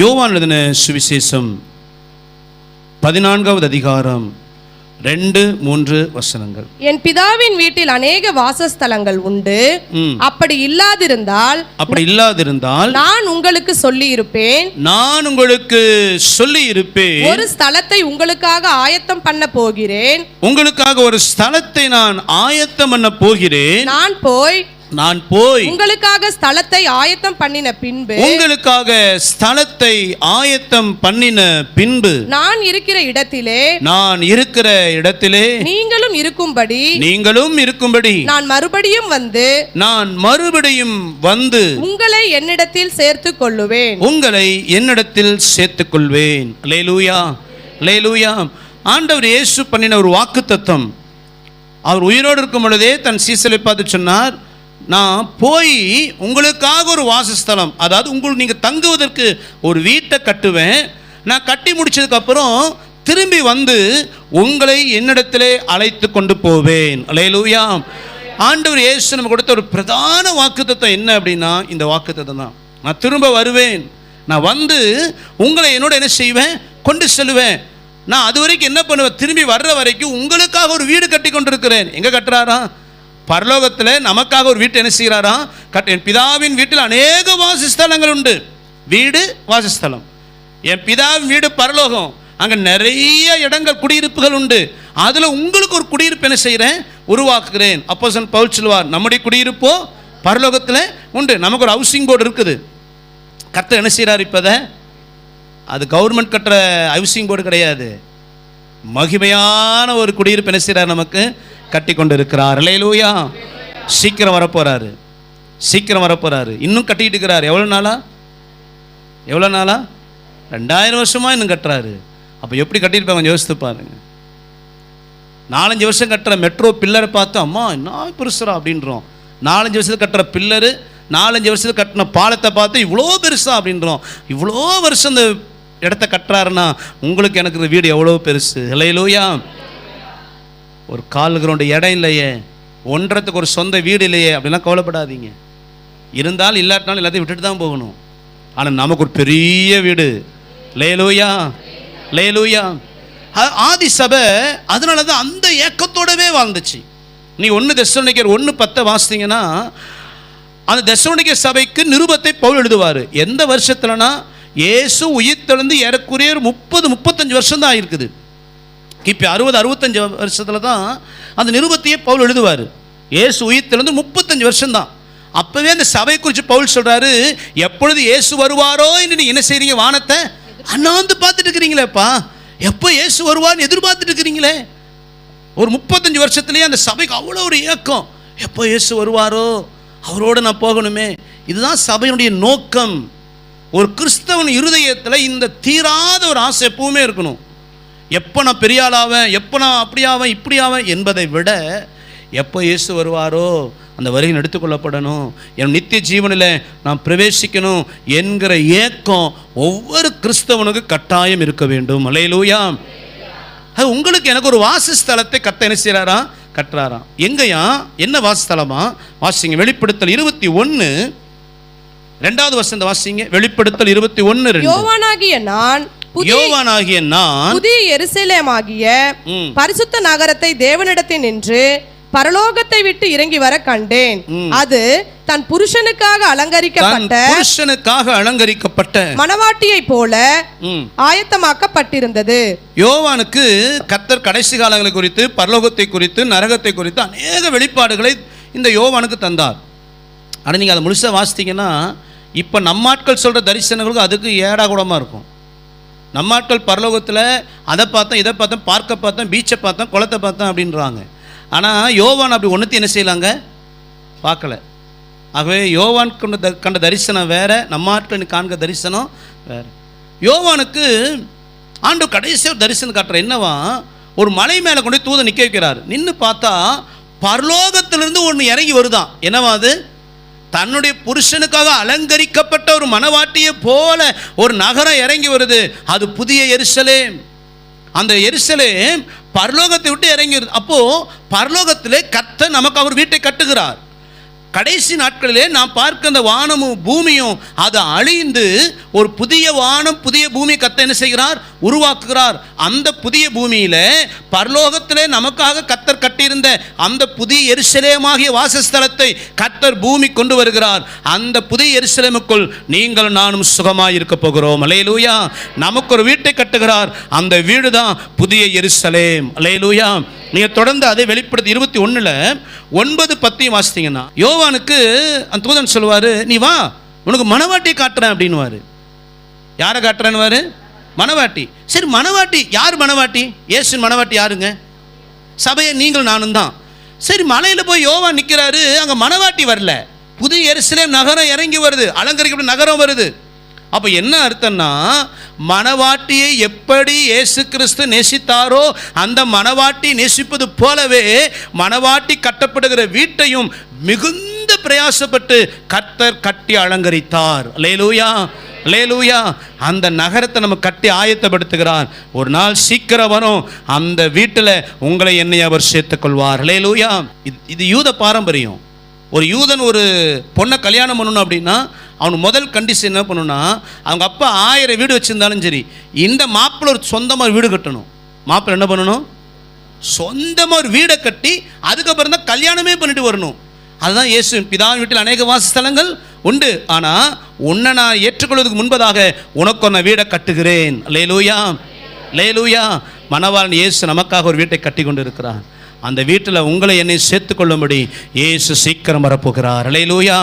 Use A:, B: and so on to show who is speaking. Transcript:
A: யோவான் எழுதின சுவிசேஷம் பதினான்காவது அதிகாரம் ரெண்டு மூன்று வசனங்கள்.
B: என் பிதாவின் வீட்டில் அநேக வாசஸ்தலங்கள் உண்டு. அப்படி இல்லாதிருந்தால்
A: அப்படி இல்லாதிருந்தால்
B: நான் உங்களுக்கு சொல்லி இருப்பேன்
A: நான் உங்களுக்கு சொல்லி இருப்பேன்
B: ஒரு ஸ்தலத்தை உங்களுக்காக ஆயத்தம் பண்ண போகிறேன்.
A: உங்களுக்காக ஒரு ஸ்தலத்தை நான் ஆயத்தம் பண்ண போகிறேன்.
B: நான் போய்
A: நான் போய்
B: உங்களுக்காக ஸ்தலத்தை ஆயத்தம் பண்ணின பின்பு
A: உங்களுக்காக ஸ்தலத்தை ஆயத்தம் பண்ணின பின்பு
B: நான் இருக்கிற இடத்திலே
A: நான் இருக்கிற இடத்திலே
B: நீங்களும் இருக்கும்படி
A: நீங்களும் இருக்கும்படி
B: நான் மறுபடியும் வந்து
A: நான் மறுபடியும் வந்து
B: உங்களை என்னிடத்தில் சேர்த்துக் கொள்ளுவேன்.
A: உங்களை என்னிடத்தில் சேர்த்துக் கொள்வேன். லேலூயா லேலூயா ஆண்டவர் இயேசு பண்ணின ஒரு வாக்கு தத்துவம் அவர் உயிரோடு இருக்கும் பொழுதே தன் சீசலை பார்த்து சொன்னார் நான் போய் உங்களுக்காக ஒரு வாசஸ்தலம் அதாவது உங்களுக்கு நீங்கள் தங்குவதற்கு ஒரு வீட்டை கட்டுவேன். நான் கட்டி முடிச்சதுக்கப்புறம் திரும்பி வந்து உங்களை என்னிடத்திலே அழைத்து கொண்டு போவேன். அலையலூயா. ஆண்டவர் இயேசு நம்ம கொடுத்த ஒரு பிரதான வாக்குத்தத்தம் என்ன அப்படின்னா இந்த வாக்குத்தத்தம் தான். நான் திரும்ப வருவேன். நான் வந்து உங்களை என்னோட என்ன செய்வேன்? கொண்டு செல்லுவேன். நான் அது வரைக்கும் என்ன பண்ணுவேன்? திரும்பி வர்ற வரைக்கும் உங்களுக்காக ஒரு வீடு கட்டி கொண்டிருக்கிறேன் எங்கே கட்டுறாரா பரலோகத்தில் நமக்காக ஒரு வீட்டை என்ன செய்கிறாரா? கட்ட என் பிதாவின் வீட்டில் அநேக வாசஸ்தலங்கள் உண்டு. வீடு வாசஸ்தலம். என் பிதாவின் வீடு பரலோகம். அங்கே நிறைய இடங்கள் குடியிருப்புகள் உண்டு. அதில் உங்களுக்கு ஒரு குடியிருப்பு என்ன செய்கிறேன் உருவாக்குகிறேன். அப்போ பவுல் சொல்வார் நம்முடைய குடியிருப்போ பரலோகத்தில் உண்டு. நமக்கு ஒரு ஹவுசிங் போர்டு இருக்குது. கர்த்தர் என்ன செய்கிறார் இப்போதை அது? கவர்மெண்ட் கட்டுற ஹவுசிங் போர்டு கிடையாது. மகிமையான ஒரு குடியிருப்பு என்ன செய்கிறார் நமக்கு? கட்டி கொண்டு இருக்கிறார் லேலூயா சீக்கிரம் வரப்போறாரு. சீக்கிரம் வரப்போறாரு. இன்னும் கட்டிட்டு இருக்கிறார் எவ்வளோ நாளா? எவ்வளோ நாளா? ரெண்டாயிரம் வருஷமா இன்னும் கட்டுறாரு. அப்போ எப்படி கட்டியிருப்பாங்க? கொஞ்சம் யோசித்து பாருங்க. நாலஞ்சு வருஷம் கட்டுற மெட்ரோ பில்லரை பார்த்து அம்மா என்ன பெருசுரா அப்படின்றோம். நாலஞ்சு வருஷத்துக்கு கட்டுற பில்லரு நாலஞ்சு வருஷத்துக்கு கட்டின பாலத்தை பார்த்து இவ்வளோ பெருசா அப்படின்றோம். இவ்வளோ வருஷம் இந்த இடத்த கட்டுறாருன்னா உங்களுக்கு எனக்கு இந்த வீடு எவ்வளோ பெருசு? இல்லையிலோயா ஒரு கால் கிரவுண்டு இடம் இல்லையே ஒன்றத்துக்கு ஒரு சொந்த வீடு இல்லையே அப்படிலாம் கவலைப்படாதீங்க. இருந்தாலும் இல்லாட்டினாலும் எல்லாத்தையும் விட்டுட்டு தான் போகணும். ஆனால் நமக்கு ஒரு பெரிய வீடு. லேலூயா? லேலூயா? ஆதி சபை அதனால தான் அந்த ஏக்கத்தோடவே வாழ்ந்துச்சு. நீ ஒன்று தசோனிக்கர் ஒன்று பத்தை வாசித்தீங்கன்னா அந்த தசோனிக்க சபைக்கு நிருபத்தை பவுல் எழுதுவார். எந்த வருஷத்துலனா இயேசு உயிர்த்தெழுந்து ஏறக்குறைய ஒரு முப்பது முப்பத்தஞ்சு வருஷம் தான் இருக்குது கிபி அறுபது அறுபத்தஞ்சு வருஷத்தில் தான் அந்த நிருபத்தையே பவுல் எழுதுவார். இயேசு உயிர்த்திலிருந்து முப்பத்தஞ்சு வருஷம்தான். அப்போவே அந்த சபை குறித்து பவுல் சொல்கிறாரு எப்பொழுது ஏசு வருவாரோ என்று நீ என்ன செய்கிறீங்க வானத்தை? அண்ணாந்து பார்த்துட்டு இருக்கிறீங்களேப்பா. எப்போ ஏசு வருவார்னு எதிர்பார்த்துட்டு இருக்கிறீங்களே? ஒரு முப்பத்தஞ்சு வருஷத்துலேயே அந்த சபைக்கு அவ்வளோ ஒரு ஏக்கம். எப்போ இயேசு வருவாரோ? அவரோடு நான் போகணுமே. இதுதான் சபையினுடைய நோக்கம். ஒரு கிறிஸ்தவன் இருதயத்தில் இந்த தீராத ஒரு ஆசை எப்பவுமே இருக்கணும். எப்போ நான் பெரிய ஆளாவேன் எப்போ நான் அப்படி ஆவேன் இப்படி ஆவேன் என்பதை விட எப்போ இயேசு வருவாரோ அந்த வருகையின் எடுத்துக்கொள்ளப்படணும் என் நித்திய ஜீவனில் நான் பிரவேசிக்கணும் என்கிற ஏக்கம் ஒவ்வொரு கிறிஸ்தவனுக்கு கட்டாயம் இருக்க வேண்டும். அலையிலூயா அது உங்களுக்கு எனக்கு ஒரு வாசஸ்தலத்தை கத்த என்ன செய்கிறாரா கட்டுறாராம் எங்கயா? என்ன வாசஸ்தலமா? வாசிங்க வெளிப்படுத்தல் இருபத்தி ஒன்று ரெண்டாவது வசந்த வாசிங்க வெளிப்படுத்தல் இருபத்தி ஒன்று ரெண்டு.
B: யோவானாகிய நான்
A: யோவானாகிய நான்
B: புதிய எருசலேமாகிய. பரிசுத்த நகரத்தை தேவனிடத்தில் நின்று பரலோகத்தை விட்டு இறங்கி வர கண்டேன். அது தன் புருஷனுக்காக அலங்கரிக்கப்பட்ட
A: புருஷனுக்காக அலங்கரிக்கப்பட்ட
B: மணவாட்டியை போல. ஆயத்தமாக்கப்பட்டிருந்தது.
A: யோவானுக்கு கத்தர் கடைசி காலங்களை குறித்து பரலோகத்தை குறித்து நரகத்தை குறித்து அநேக வெளிப்பாடுகளை இந்த யோவானுக்கு தந்தார். ஆனால் நீங்கள் அதை முழுசாக வாசித்தீங்கன்னா இப்போ நம்மாட்கள் சொல்கிற தரிசனங்களுக்கு அதுக்கு ஏடா கூடமாக நம்ம நம்மாட்கள் பரலோகத்தில் அதை பார்த்தோம் இதை பார்த்தோம் பார்க்க பார்த்தோம் பீச்சை பார்த்தோம் குளத்தை பார்த்தோம் அப்படின்றாங்க. ஆனால் யோவான் அப்படி ஒன்றுத்தையும் என்ன செய்யலாங்க? பார்க்கல. ஆகவே யோவான் கொண்ட த- கண்ட தரிசனம் வேறு நம்ம ஆட்கள் காண்க தரிசனம் வேறு. யோவானுக்கு ஆண்டு கடைசியாக ஒரு தரிசனம் காட்டுற என்னவா ஒரு மலை மேலே கொண்டு தூதை நிற்க வைக்கிறார். நின்று பார்த்தா பரலோகத்திலிருந்து ஒன்று இறங்கி வருதான். என்னவா அது? தன்னுடைய புருஷனுக்காக அலங்கரிக்கப்பட்ட ஒரு மனவாட்டியை போல ஒரு நகரம் இறங்கி வருது. அது புதிய எரிசலே அந்த எரிசலே பரலோகத்தை விட்டு இறங்கி வருது. அப்போது பரலோகத்திலே கத்த நமக்கு அவர் வீட்டை கட்டுகிறார். கடைசி நாட்களிலே நாம் பார்க்க அந்த வானமும் பூமியும் அது அழிந்து ஒரு புதிய வானம் புதிய பூமி கத்த என்ன செய்கிறார்? உருவாக்குகிறார். அந்த புதிய பூமியில பரலோகத்திலே நமக்காக கத்தர் கட்டியிருந்த அந்த புதிய எருசலேமாகிய வாசஸ்தலத்தை கத்தர் பூமி கொண்டு வருகிறார். அந்த புதிய எருசலேமுக்குள் நீங்கள் நானும் சுகமாக இருக்க போகிறோம். அலையலூயா. நமக்கு ஒரு வீட்டை கட்டுகிறார். அந்த வீடு தான் புதிய எருசலேம். அலையலூயா. நீங்கள் தொடர்ந்து அதை வெளிப்படுத்தி இருபத்தி ஒன்றில் ஒன்பது பத்தையும் வாசித்தீங்கன்னா யோவானுக்கு அந்த தூதன் சொல்லுவார் நீ வா உனக்கு மனவாட்டி காட்டுறேன் அப்படின்னுவார். யாரை காட்டுறேன்னு மணவாட்டி சரி மணவாட்டி யார் மணவாட்டி ஏசு மணவாட்டி யாருங்க? சபையை நீங்கள் நானும் தான். சரி மலையில் போய் யோவா நிற்கிறாரு அங்கே மணவாட்டி வரல. புது எருசலேம் நகரம் இறங்கி வருது அலங்கரிக்கப்பட்ட நகரம் வருது. அப்போ என்ன அர்த்தம்னா மனவாட்டியை எப்படி இயேசு கிறிஸ்து நேசித்தாரோ அந்த மணவாட்டி நேசிப்பது போலவே மணவாட்டி கட்டப்படுகிற வீட்டையும் மிகுந்த பிரயாசப்பட்டு கர்த்தர் கட்டி அலங்கரித்தார். லேலூயா லேலூயா அந்த நகரத்தை நம்ம கட்டி ஆயத்தப்படுத்துகிறார். ஒரு நாள் சீக்கிரம் வரும். அந்த வீட்டில் உங்களை என்னை அவர் சேர்த்துக்கொள்வார். லேலூயா இது இது யூத பாரம்பரியம். ஒரு யூதன் ஒரு பொண்ணை கல்யாணம் பண்ணணும் அப்படின்னா அவனுக்கு முதல் கண்டிஷன் என்ன பண்ணணும்னா அவங்க அப்பா ஆயிரம் வீடு வச்சுருந்தாலும் சரி இந்த மாப்பிள்ளை ஒரு சொந்தமாக வீடு கட்டணும். மாப்பிள்ளை என்ன பண்ணணும்? சொந்தமாக ஒரு வீடை கட்டி அதுக்கப்புறம் தான் கல்யாணமே பண்ணிட்டு வரணும். அதுதான் இயேசு. பிதாவின் வீட்டில் அநேக வாசஸ்தலங்கள் உண்டு. ஆனால் உன்னை நான் ஏற்றுக்கொள்வதற்கு முன்பதாக உனக்கு நான் வீடை கட்டுகிறேன். லேலூயா லேலூயா மணவாளன் இயேசு நமக்காக ஒரு வீட்டை கட்டி கொண்டு இருக்கிறார் அந்த வீட்டில் உங்களை என்னை சேர்த்துக்கொள்ளும்படி இயேசு சீக்கிரம் வரப்போகிறார். லேலூயா